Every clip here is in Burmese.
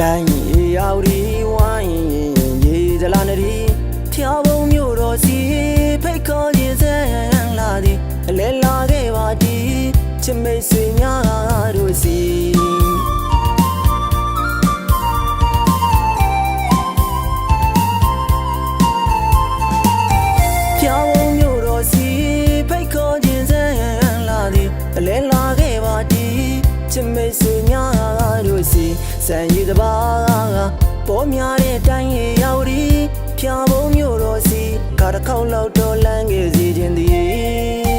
တိုင်းရောင်ရီဝိုင်းရေဇလာနရီဖျော်ဘုံမြို့တော်စီဖိတ်ခေါ်ခြင်းစံလာသည်အလဲလာခဲ့ပါသည်ချစ်မိတ်ဆွေများ စီစံရည်တပါးပေါ်များတဲ့တိုင်းရေရောက်ဒီဖြာဘုံမြို့တော်စီကားတစ်ခေါက်လောက်တော့လမ်းငယ်စီခြင်းသည်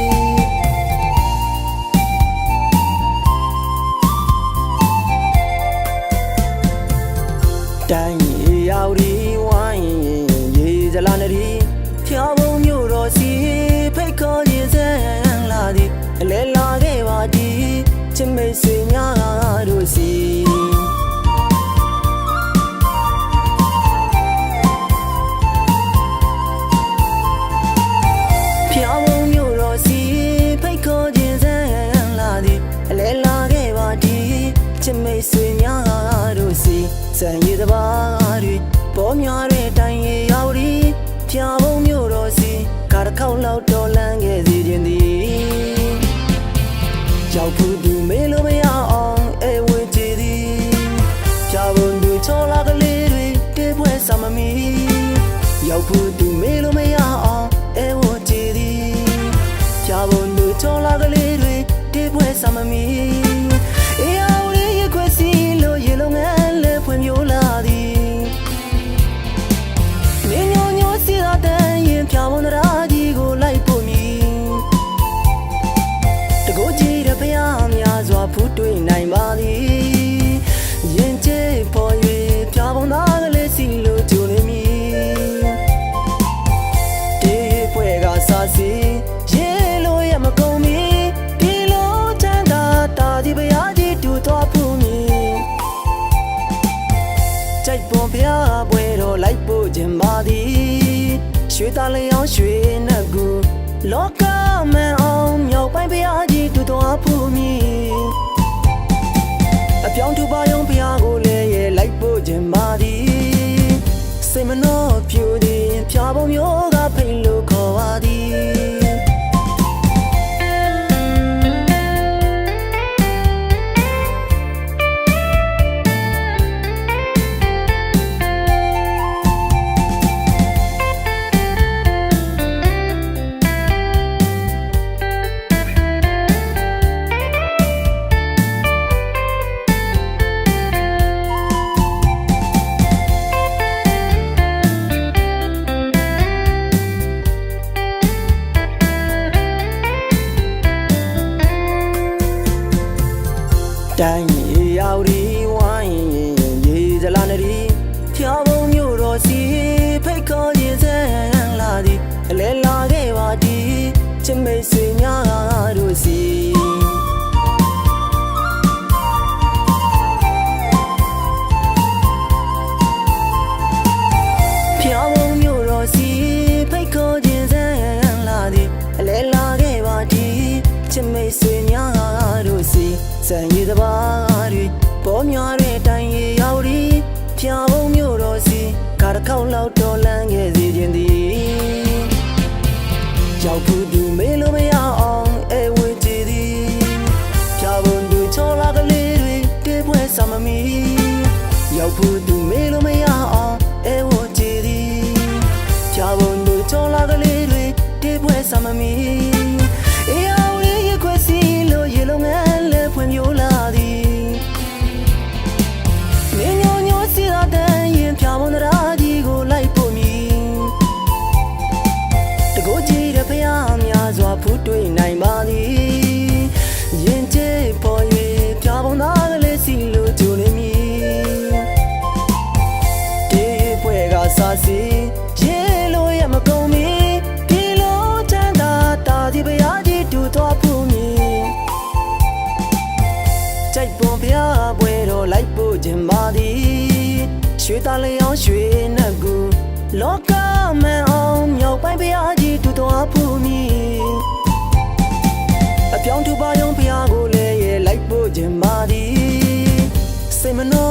မိတ်ဆွေများတို့စီစံရည်တပါးတွေပေါ်များတဲ့တိုင်ရရောက်ဒီဖြောင်းဝုံမြို့တော်စီကားတစ်ခေါက်လောက်တော်လန်းခဲ့စီခြင်းသည်ရောက်ဖူး ရွှေသားလျောင်းရွှေနှက်ကူလောကမန်အောင်မြောက်ပိုင်းဖျားကြီးတူတော်ဖူးမီအပြောင်းတူပါယုံဖျားကိုလည်းရဲ့လိုက်ဖို့ခြင်းပါသည်စိတ်မနှောပြူသည်ဖြာပုံမျိုးကဖိတ်လို့ ဆွေများတို့စီစံရည်တပါးတွေပေါ်များတဲ့တိုင်ရရောက်ဒီဖြာဘုံမြို့တော်စီကားတစ်ခေါက်လောက်တော်လန်းခဲ့စီခြင်းသည်ရောက်ဖူးသူမေလိုမရအောင်အဲဝင်ကြည်သည်ဖြာဘုံသူချောလာကလေးတွေတေးပွဲစမမီရောက်ဖူးသူမေလိုမရအောင်အဲဝင်ကြည်သည်ဖြာဘုံတို့ချောလာကလေးတွေတေးပွဲစမမီ နိုင်ပါသည်ရင်ကျေးပေါ်၍ဖြာဘုံသားကလေးစီလို့ကြိုနေမီဒီပွဲကစားစီရေလို့ရမကုန်မီဒီလိုချမ်းသာတာဒီဘရားကြီးတူတော်ဖူးမီကြိုက်ပွန်ဖျားပွဲတော့လိုက်ဖို့ခြင်းပါသည်ရွှေသားလျောင်းရွှေနှက်ကူလောကမန်အောင်မြောက်ပိုင်းဘရားကြီးတူတော်ဖူးမီအ ပြောင်းတူပါယုံဖျားကိုလည်းရဲ့လိုက်ဖို့ခြင်းပါသည်စိတ်မနှောပြူသည်ဖြာပုံမျိုး